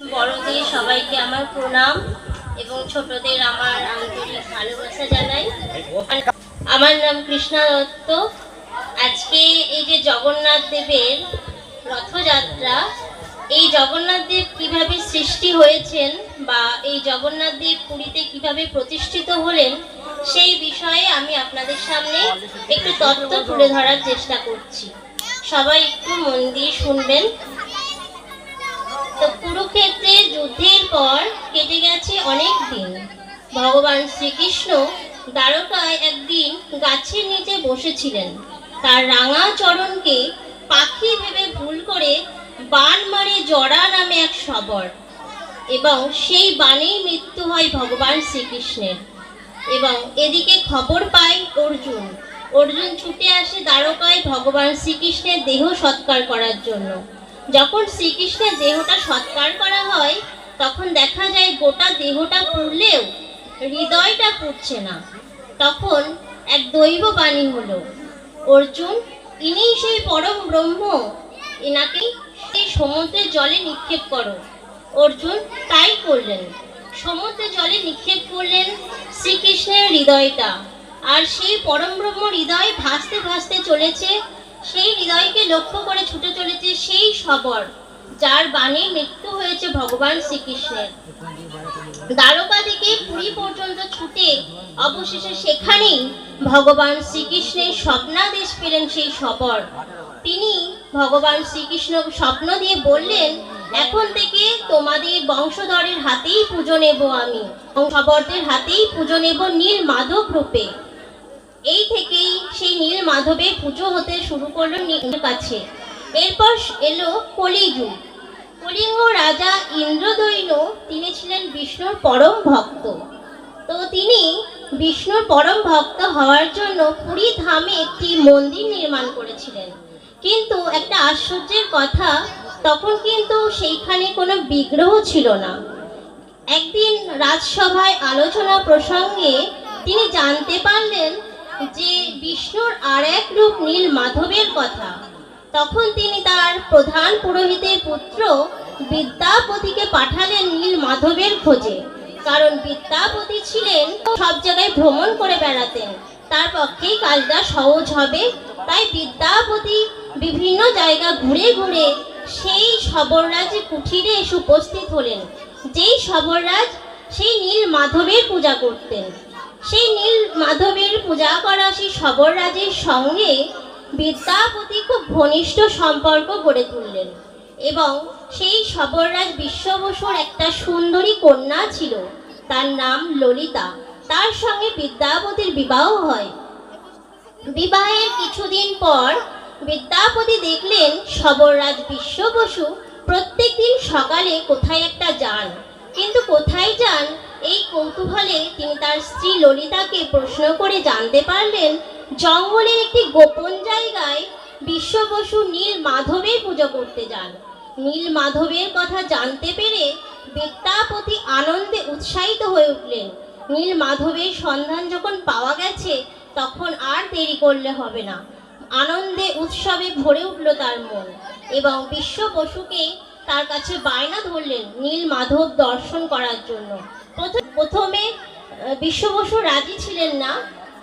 বড়দের সবাইকে আমার প্রণাম এবং ছোটদের আমার আন্তরিক ভালোবাসা জানাই। আমার নাম কৃষ্ণা দত্ত। আজকে এই যে জগন্নাথ দেবের রথযাত্রা, এই জগন্নাথ দেব কীভাবে সৃষ্টি হয়েছেন বা এই জগন্নাথ দেব পুরীতে কীভাবে প্রতিষ্ঠিত হলেন, সেই বিষয়ে আমি আপনাদের সামনে একটু তথ্য তুলে ধরার চেষ্টা করছি। সবাই একটু মন দিয়ে শুনবেন। তো কুরুক্ষেত্রে যুদ্ধের পর কেটে গেছে অনেক দিন। ভগবান শ্রীকৃষ্ণ দ্বারকায় একদিন গাছের নিচে বসেছিলেন। তার রাঙা চরণকে পাখি ভেবে ভুল করে বান মারে জড়া নামে এক শবর এবং সেই বাণেই মৃত্যু হয় ভগবান শ্রীকৃষ্ণের। এবং এদিকে খবর পায় অর্জুন। অর্জুন ছুটে আসে দ্বারকায় ভগবান শ্রীকৃষ্ণের দেহ সৎকার করার জন্য। যখন শ্রীকৃষ্ণের দেহটা সৎকার করা হয়, তখন দেখা যায় গোটা দেহটা পুড়লেও হৃদয়টা পুড়ছে না। তখন এক দৈব বাণী হলো, অর্জুন ইনি সেই পরম ব্রহ্ম এনাকে সেই সমুদ্রের জলে নিক্ষেপ করো। অর্জুন তাই করলেন। সমুদ্রে জলে নিক্ষেপ করলেন শ্রীকৃষ্ণের হৃদয়টা। আর সেই পরম ব্রহ্ম হৃদয় ভাসতে ভাসতে চলেছে সেই হৃদয়কে লক্ষ্য করে ছুটে চলেছে সেই সবর, যার বাণে মৃত্যু হয়েছে ভগবান শ্রীকৃষ্ণের। দ্বারকা থেকে পুরী পর্যন্ত ছুটে অবশেষে সেখানেই ভগবান শ্রীকৃষ্ণের স্বপ্নাদেশ পেলেন সেই সবর। তিনি ভগবান শ্রীকৃষ্ণ স্বপ্ন দিয়ে বললেন, এখন থেকে তোমাদের বংশধরের হাতেই পুজো নেব আমি। বংশবরদের হাতেই পুজো নেব নীল মাধব রূপে। এই থেকেই সেই নীল মাধবের পুজো হতে শুরু করল নীল কাছে। এরপর এলো কলিযুগ। কলিঙ্গ রাজা ইন্দ্রদৈন্য, তিনি ছিলেন বিষ্ণুর পরম ভক্ত। তো তিনি বিষ্ণুর পরম ভক্ত হওয়ার জন্য পুরী ধামে একটি মন্দির নির্মাণ করেছিলেন। কিন্তু একটা আশ্চর্যের কথা, তখন কিন্তু সেইখানে কোনো বিগ্রহ ছিল না। একদিন রাজসভায় আলোচনা প্রসঙ্গে তিনি জানতে পারলেন যে বিষ্ণুর আর এক রূপ নীল মাধবের কথা। তখন তিনি তার প্রধান পুরোহিতের পুত্র বিদ্যাপতিকে পাঠালেন নীল মাধবের খোঁজে। কারণ বিদ্যাপতি ছিলেন সব জায়গায় ভ্রমণ করে বেড়াতেন। তার পক্ষেই কাজটা সহজ হবে। তাই বিদ্যাপতি বিভিন্ন জায়গা ঘুরে ঘুরে সেই সবররাজের কুঠিরে এসে উপস্থিত হলেন। যেই সবররাজ সেই নীল মাধবের পূজা করতেন। সেই নীল মাধবের পূজা করা সেই সবররাজের সঙ্গে বিদ্যাপতি খুব ঘনিষ্ঠ সম্পর্ক গড়ে তুললেন এবং সেই সবররাজ বিশ্ববসুর একটা সুন্দরী কন্যা ছিল, তার নাম ললিতা। তার সঙ্গে বিদ্যাপতির বিবাহ হয়। বিবাহের কিছুদিন পর বিদ্যাপতি দেখলেন সবররাজ বিশ্ব বসু প্রত্যেক দিন সকালে কোথায় একটা যান। কিন্তু কোথায় যান এই কৌতূহলে তিনি তার স্ত্রী ললিতাকে প্রশ্ন করে জানতে পারলেন, জঙ্গলের একটি গোপন জায়গায় বিশ্ব বসু নীল মাধবের পুজো করতে যান। নীল মাধবের কথা জানতে পেরে বিদ্যাপতি আনন্দে উৎসাহিত হয়ে উঠলেন। নীল মাধবের সন্ধান যখন পাওয়া গেছে, তখন আর দেরি করলে হবে না। আনন্দে উৎসবে ভরে উঠল তার মন এবং বিশ্ব বসুকে তার কাছে বায়না ধরলেন নীল মাধব দর্শন করার জন্য। প্রথমে বিশ্ববসু রাজি ছিলেন না,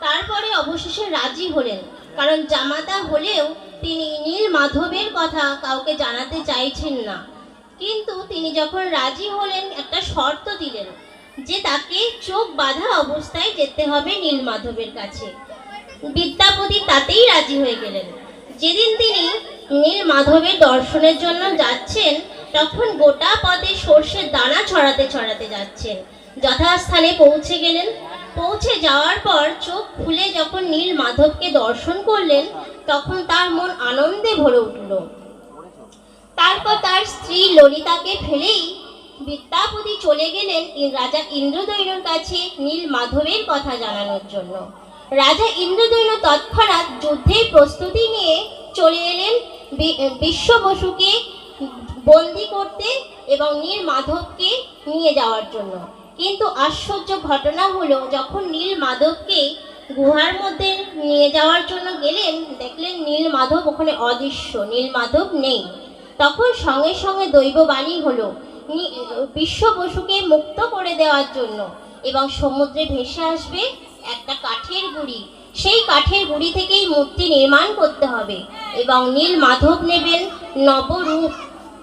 তারপরে অবশেষে রাজি হলেন। কারণ জামাতা হলেও তিনি নীল মাধবের কথা কাউকে জানাতে চাইছেন না। কিন্তু তিনি যখন রাজি হলেন, একটা শর্ত দিলেন যে তাকে চোখ বাঁধা অবস্থায় যেতে হবে নীল মাধবের কাছে। বিদ্যাপতি তাতেই রাজি হয়ে গেলেন। যেদিন তিনি নীল মাধবের দর্শনের জন্য যাচ্ছেন তখন গোটা পথে সর্ষের দানা ছড়াতে ছড়াতে যাচ্ছেন যথাস্থানে পৌঁছে গেলেন। পৌঁছে যাওয়ার পর চোখ খুলে যখন নীল মাধবকে দর্শন করলেন, তখন তার মন আনন্দে ভরে উঠল। তারপর তার স্ত্রী ললিতাকে ফেলেই বিদ্যাপতি চলে গেলেন রাজা ইন্দ্রদৈন্যর কাছে নীল মাধবের কথা জানানোর জন্য। রাজা ইন্দ্রদৈন্য তৎক্ষণাৎ যুদ্ধের প্রস্তুতি নিয়ে চলে এলেন বিশ্ব বসুকে বন্দি করতে এবং নীল মাধবকে নিয়ে যাওয়ার জন্য। কিন্তু আশ্চর্য ঘটনা হলো, যখন নীল মাধবকে গুহার মধ্যে নিয়ে যাওয়ার জন্য গেলেন, দেখলেন নীল মাধব ওখানে অদৃশ্য, নীল মাধব নেই। তখন সঙ্গে সঙ্গে দৈববাণী হলো, নি- বিশ্ব বসুকে মুক্ত করে দেওয়ার জন্য এবং সমুদ্রে ভেসে আসবে একটা কাঠের গুড়ি। সেই কাঠের গুড়ি থেকেই মূর্তি নির্মাণ করতে হবে এবং নীল মাধব নেবেন নবরূপ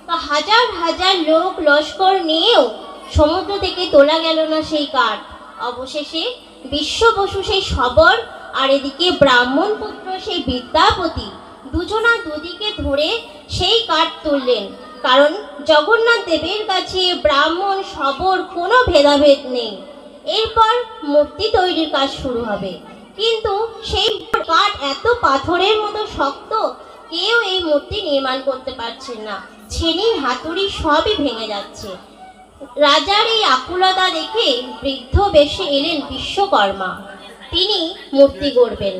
হাজার হাজার লোক লস্কর নিয়েও সমুদ্র থেকে তোলা গেল না সেই কাঠ। অবশেষে বিশ্ব বসু সেই সবর আর এদিকে ব্রাহ্মণ পুত্র সেই বিদ্যাপতি দুজনা দুদিকে ধরে সেই কাঠ তুললেন। কারণ জগন্নাথ দেবের কাছে ব্রাহ্মণ সবর কোনো ভেদাভেদ নেই। এরপর মূর্তি তৈরির কাজ শুরু হবে। কিন্তু সেই কাঠ এত পাথরের মতো শক্ত কেউ এই মূর্তি নির্মাণ করতে পারছেন না। ছেনি হাতুড়ি সবই ভেঙে যাচ্ছে। রাজার এই আকুলতা দেখে বৃদ্ধ বেশে এলেন বিশ্বকর্মা। তিনি মূর্তি গড়বেন।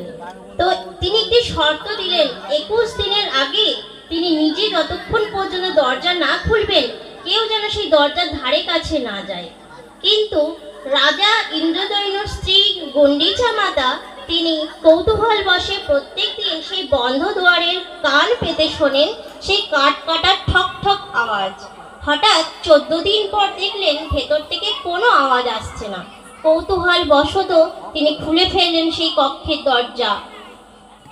তো তিনি একটি শর্ত দিলেন, একুশ দিনের আগে তিনি নিজে যতক্ষণ পর্যন্ত দরজা না খুলবেন, কেউ যেন সেই দরজার ধারে কাছে না যায়। কিন্তু রাজা ইন্দ্রদৈন্যর স্ত্রী গণ্ডিচা মাতা তিনি কৌতূহল বসে প্রত্যেক দিন সেই বন্ধ দুয়ারের কান পেতে শোনেন সেই কাঠ কাটার ঠক ঠক আওয়াজ। হঠাৎ চোদ্দ দিন পর দেখলেন ভেতর থেকে কোনো আওয়াজ আসছে না। কৌতূহল বশত তিনি খুলে ফেললেন সেই কক্ষের দরজা।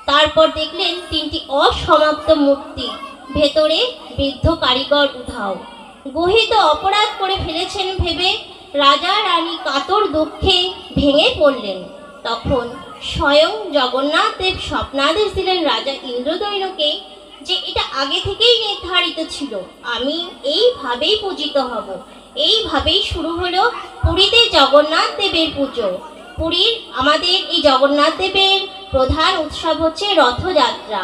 তারপর দেখলেন তিনটি অসমাপ্ত মূর্তি, ভেতরে বৃদ্ধ কারিগর উধাও। গহিত অপরাধ করে ফেলেছেন ভেবে রাজা রানী কাতর দুঃখে ভেঙে পড়লেন। তখন স্বয়ং জগন্নাথ দেব স্বপ্নাদেশ দিলেন রাজা ইন্দ্রদৈনকে যে এটা আগে থেকেই নির্ধারিত ছিল। আমি এইভাবেই পূজিত হব। এইভাবেই শুরু হলো পুরীতে জগন্নাথ দেবের পুজো। পুরীর আমাদের এই জগন্নাথ দেবের প্রধান উৎসব হচ্ছে রথযাত্রা।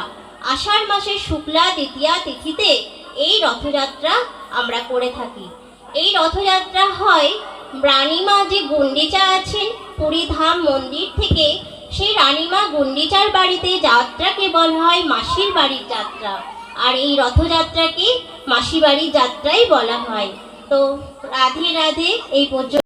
আষাঢ় মাসের শুক্লা দ্বিতীয়া তিথিতে এই রথযাত্রা আমরা করে থাকি। এই রথযাত্রা হয় রানীমা যে গুন্ডিচা আছেন, পুরীধাম মন্দির থেকে সেই রানীমা গুন্ডিচার বাড়িতে যাত্রাকে বলা হয় মাসির বাড়ির যাত্রা। আর এই রথযাত্রাকে মাসি বাড়ির যাত্রাই বলা হয়। তো রাধে রাধে, এই পর্যন্ত।